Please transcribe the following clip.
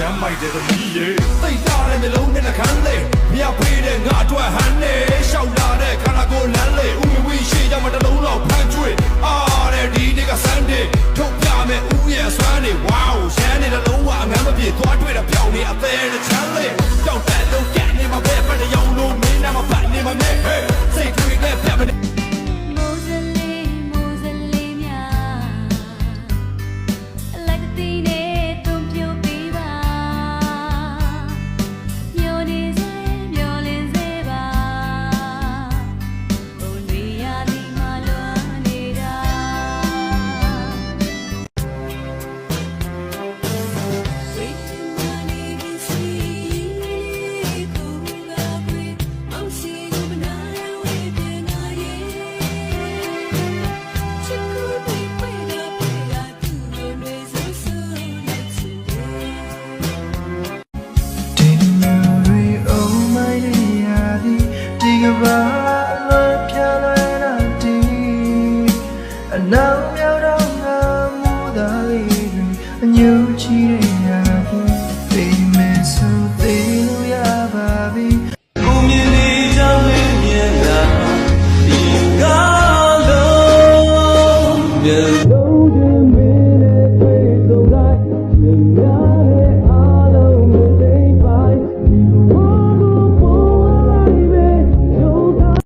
တဲ့သမီးရေသိတာတဲ့မျိုးလုံးနဲ့နှခမ်းလေမြတ်ဖေးတဲ့ငါအတွက်ဟန်နေရှောက်လာတဲ့ခန္ဓာကိုယ်လမ်းလေဥမဝိရှိကြမှာတစ်လုံးလောက်ဖမ်းကျွေအားတဲ့ဒီနေ့ကစမ်းတယ်ထုတ်ပြမယ်ဥရဲ့ဆွမ်းနေဝေါရှမ်းနေတဲ့လုံးဝအငမ်းမပြေသွားတွေ့တဲ့ပြောင်းနေအသေးတဲ့ အညူ